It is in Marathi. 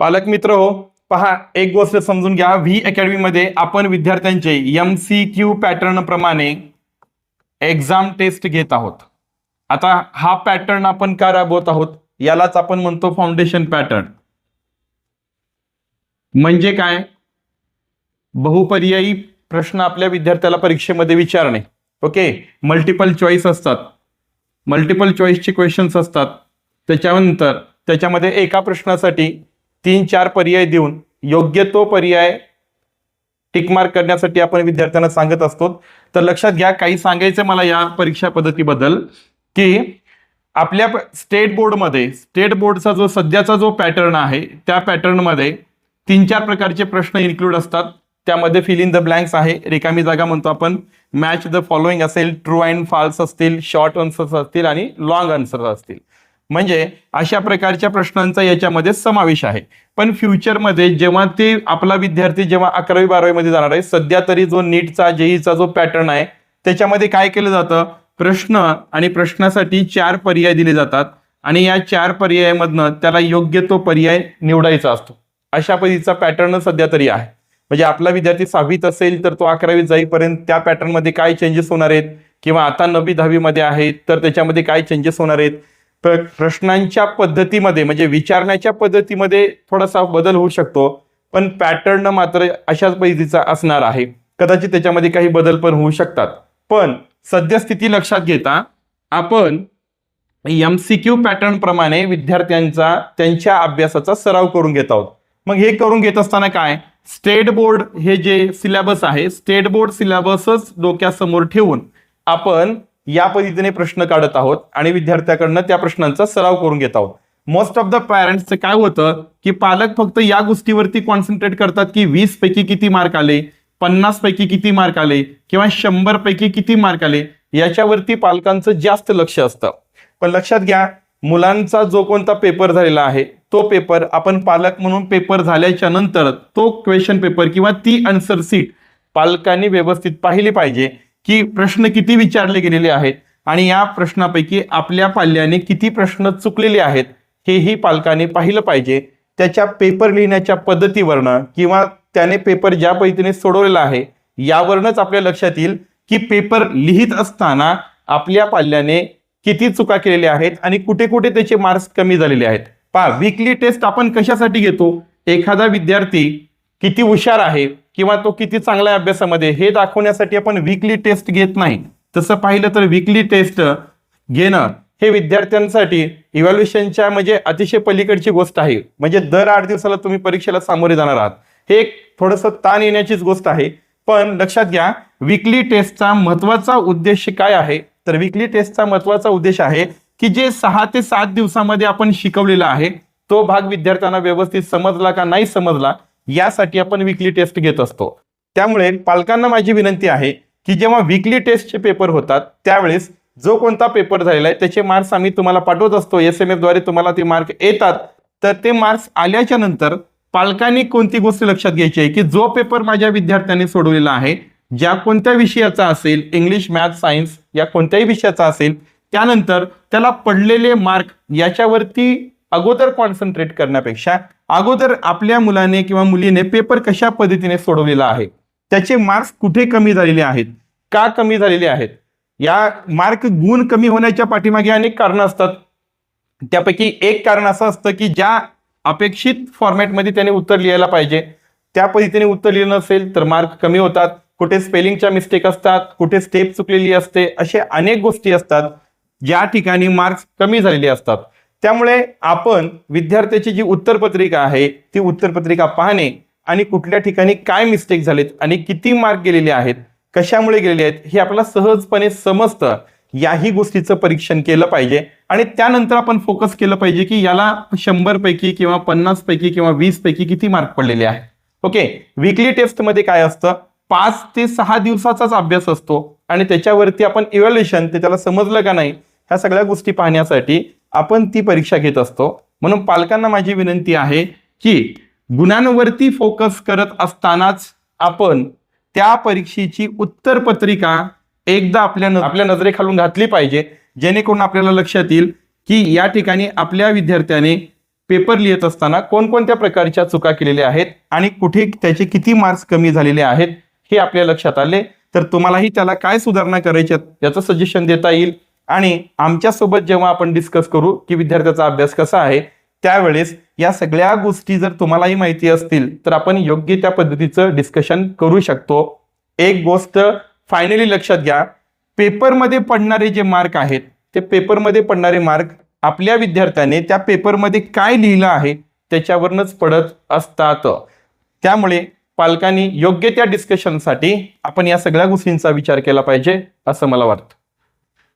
पालक मित्र हो पहा एक गोष्ट समजून घ्या. व्ही अकॅडमी मध्ये आपण विद्यार्थ्यांचे एम सी क्यू पॅटर्न प्रमाणे एक्झाम टेस्ट घेत आहोत. आता हा पॅटर्न आपण का राबवत आहोत? यालाच आपण म्हणतो फाउंडेशन पॅटर्न म्हणजे काय? बहुपर्यायी प्रश्न आपल्या विद्यार्थ्याला परीक्षेमध्ये विचारणे. ओके? मल्टिपल चॉईस असतात. मल्टिपल चॉईसचे क्वेश्चन्स असतात. त्याच्यानंतर त्याच्यामध्ये एका प्रश्नासाठी तीन चार पर्याय देऊन योग्य तो पर्याय टिकमार्क करण्यासाठी आपण विद्यार्थ्यांना सांगत असतो. तर लक्षात घ्या काही सांगायचं मला या परीक्षा पद्धतीबद्दल की आपल्या स्टेट बोर्डमध्ये स्टेट बोर्डचा जो सध्याचा जो पॅटर्न आहे त्या पॅटर्नमध्ये तीन चार प्रकारचे प्रश्न इन्क्लूड असतात. त्यामध्ये फिल इन द ब्लँक्स आहे रिकामी जागा म्हणतो आपण. मॅच द फॉलोइंग असेल ट्रू अँड फॉल्स असतील शॉर्ट आन्सर्स असतील आणि लॉंग आन्सर्स असतील. म्हणजे अशा प्रकारच्या प्रश्नांचा याच्यामध्ये समावेश आहे. पण फ्युचरमध्ये जेव्हा ते आपला विद्यार्थी जेव्हा अकरावी बारावीमध्ये जाणार आहे सध्या तरी जो नीटचा जेईचा जो पॅटर्न आहे त्याच्यामध्ये काय केलं जातं? प्रश्न आणि प्रश्नासाठी चार पर्याय दिले जातात आणि या चार पर्यायामधनं त्याला योग्य तो पर्याय निवडायचा असतो. अशा पद्धतीचा पॅटर्न सध्या तरी आहे. म्हणजे आपला विद्यार्थी सहावीत असेल तर तो अकरावीत जाईपर्यंत त्या पॅटर्नमध्ये काय चेंजेस होणार आहेत? किंवा आता नववी दहावीमध्ये आहेत तर त्याच्यामध्ये काय चेंजेस होणार आहेत? प्र- प्रश्नांच्या पद्धतीमध्ये म्हणजे विचारण्याच्या पद्धतीमध्ये थोडासा बदल होऊ शकतो. पण पॅटर्न मात्र अशाच पद्धतीचा असणार आहे. कदाचित त्याच्यामध्ये काही बदल पण होऊ शकतात. पण सद्यस्थिती लक्षात घेता आपण एम सी क्यू पॅटर्न प्रमाणे विद्यार्थ्यांचा त्यांच्या अभ्यासाचा सराव करून घेत आहोत. मग हे करून घेत असताना काय? स्टेट बोर्ड हे जे सिलेबस आहे स्टेट बोर्ड सिलेबसच डोक्यासमोर ठेवून आपण या पद्धतीने प्रश्न काढत आहोत आणि विद्यार्थ्याकडनं त्या प्रश्नांचा सराव करून घेत आहोत. मोस्ट ऑफ द पॅरेंट्सचं काय होतं की पालक फक्त या गोष्टीवरती कॉन्सन्ट्रेट करतात की वीस पैकी किती मार्क आले पन्नास पैकी किती मार्क आले किंवा शंभर पैकी किती मार्क आले याच्यावरती पालकांचं जास्त लक्ष असतं. पण लक्षात घ्या मुलांचा जो कोणता पेपर झालेला आहे तो पेपर आपण पालक म्हणून पेपर झाल्याच्यानंतर तो क्वेश्चन पेपर किंवा ती आन्सर सीट पालकांनी व्यवस्थित पाहिली पाहिजे. की प्रश्न किती विचारले गेलेले आहेत आणि या प्रश्नापैकी आपल्या पाल्याने किती प्रश्न चुकलेले आहेत हेही पालकाने पाहिलं पाहिजे. त्याच्या पेपर लिहिण्याच्या पद्धतीवरनं किंवा त्याने पेपर ज्या पद्धतीने सोडवलेला आहे यावरनच आपल्या लक्षात येईल की पेपर लिहित असताना आपल्या पाल्याने किती चुका केलेल्या आहेत आणि कुठे कुठे त्याचे मार्क्स कमी झालेले आहेत. पहा वीकली टेस्ट आपण कशासाठी घेतो? एखादा विद्यार्थी किती हुशार आहे किंवा तो किती चांगला आहे अभ्यासामध्ये हे दाखवण्यासाठी आपण वीकली टेस्ट घेत नाही. तसं पाहिलं तर वीकली टेस्ट घेणं हे विद्यार्थ्यांसाठी इव्हॅल्युएशनच्या म्हणजे अतिशय पलीकडची गोष्ट आहे. म्हणजे दर आठ दिवसाला तुम्ही परीक्षेला सामोरे जाणार आहात. हे एक थोडंसं ताण येण्याचीच गोष्ट आहे. पण लक्षात घ्या विकली टेस्टचा महत्त्वाचा उद्देश काय आहे? तर विकली टेस्टचा महत्त्वाचा उद्देश आहे की जे सहा ते सात दिवसामध्ये आपण शिकवलेला आहे तो भाग विद्यार्थ्यांना व्यवस्थित समजला का नाही समजला यासाठी आपण विकली टेस्ट घेत असतो. त्यामुळे पालकांना माझी विनंती आहे की जेव्हा विकली टेस्टचे पेपर होतात त्यावेळेस जो कोणता पेपर झालेला आहे त्याचे मार्क्स आम्ही तुम्हाला पाठवत असतो. एस एम एफद्वारे तुम्हाला ते मार्क येतात. तर ते मार्क्स आल्याच्यानंतर पालकांनी कोणती गोष्ट लक्षात घ्यायची आहे की जो पेपर माझ्या विद्यार्थ्यांनी सोडवलेला आहे ज्या कोणत्या विषयाचा असेल इंग्लिश मॅथ सायन्स या कोणत्याही विषयाचा असेल त्यानंतर त्याला पडलेले मार्क याच्यावरती अगोदर कॉन्सन्ट्रेट करण्यापेक्षा अगोदर आपल्या मुलाने किंवा मुलीने पेपर कशा पद्धतीने सोडवलेला आहे? त्याचे मार्क्स कुठे कमी झालेले आहेत? का कमी झालेले आहेत? या मार्क गुण कमी होण्याच्या पाठीमागे अनेक कारणं असतात. त्यापैकी एक कारण असं असतं की ज्या अपेक्षित फॉर्मॅटमध्ये त्याने उत्तर लिहायला पाहिजे त्या पद्धतीने उत्तर लिहिलं नसेल तर मार्क कमी होतात. कुठे स्पेलिंगच्या मिस्टेक असतात कुठे स्टेप चुकलेली असते असे अनेक गोष्टी असतात. ज्या ठिकाणी मार्क्स कमी झालेले असतात. त्यामुळे आपण विद्यार्थ्याची जी उत्तरपत्रिका आहे ती उत्तरपत्रिका पाहणे आणि कुठल्या ठिकाणी काय मिस्टेक झालेत आणि किती मार्क गेलेले आहेत कशामुळे गेलेले आहेत हे आपल्याला सहजपणे समजतं. याही गोष्टीचं परीक्षण केलं पाहिजे आणि त्यानंतर आपण फोकस केलं पाहिजे की याला शंभर पैकी किंवा पन्नास पैकी किंवा वीस पैकी किती मार्क पडलेले आहेत. ओके विकली टेस्टमध्ये काय असतं? पाच ते सहा दिवसाचाच अभ्यास असतो आणि त्याच्यावरती आपण इव्हॅल्युएशन ते त्याला समजलं का नाही ह्या सगळ्या गोष्टी पाहण्यासाठी आपण ती परीक्षा घेत असतो. म्हणून पालकांना माझी विनंती आहे की गुणांवरती फोकस करत असतानाच आपण त्या परीक्षेची उत्तरपत्रिका एकदा आपल्या नज आपल्या नजरेखालून घातली पाहिजे. जेणेकरून आपल्याला लक्षात येईल की या ठिकाणी आपल्या विद्यार्थ्याने पेपर लिहित असताना कोणकोणत्या प्रकारच्या चुका केलेल्या आहेत आणि कुठे त्याचे किती मार्क्स कमी झालेले आहेत हे आपल्या लक्षात आले. तर तुम्हालाही त्याला काय सुधारणा करायच्या याचं सजेशन देता येईल. आणि आमच्यासोबत जेव्हा आपण डिस्कस करू की विद्यार्थ्याचा अभ्यास कसा आहे त्यावेळेस या सगळ्या गोष्टी जर तुम्हालाही माहिती असतील तर आपण योग्य त्या पद्धतीचं डिस्कशन करू शकतो. एक गोष्ट फायनली लक्षात घ्या पेपरमध्ये पडणारे जे मार्क आहेत ते पेपरमध्ये पडणारे मार्क आपल्या विद्यार्थ्याने त्या पेपरमध्ये काय लिहिलं आहे त्याच्यावरनच पडत असतात. त्यामुळे पालकांनी योग्य त्या डिस्कशनसाठी आपण या सगळ्या गोष्टींचा विचार केला पाहिजे असं मला वाटतं.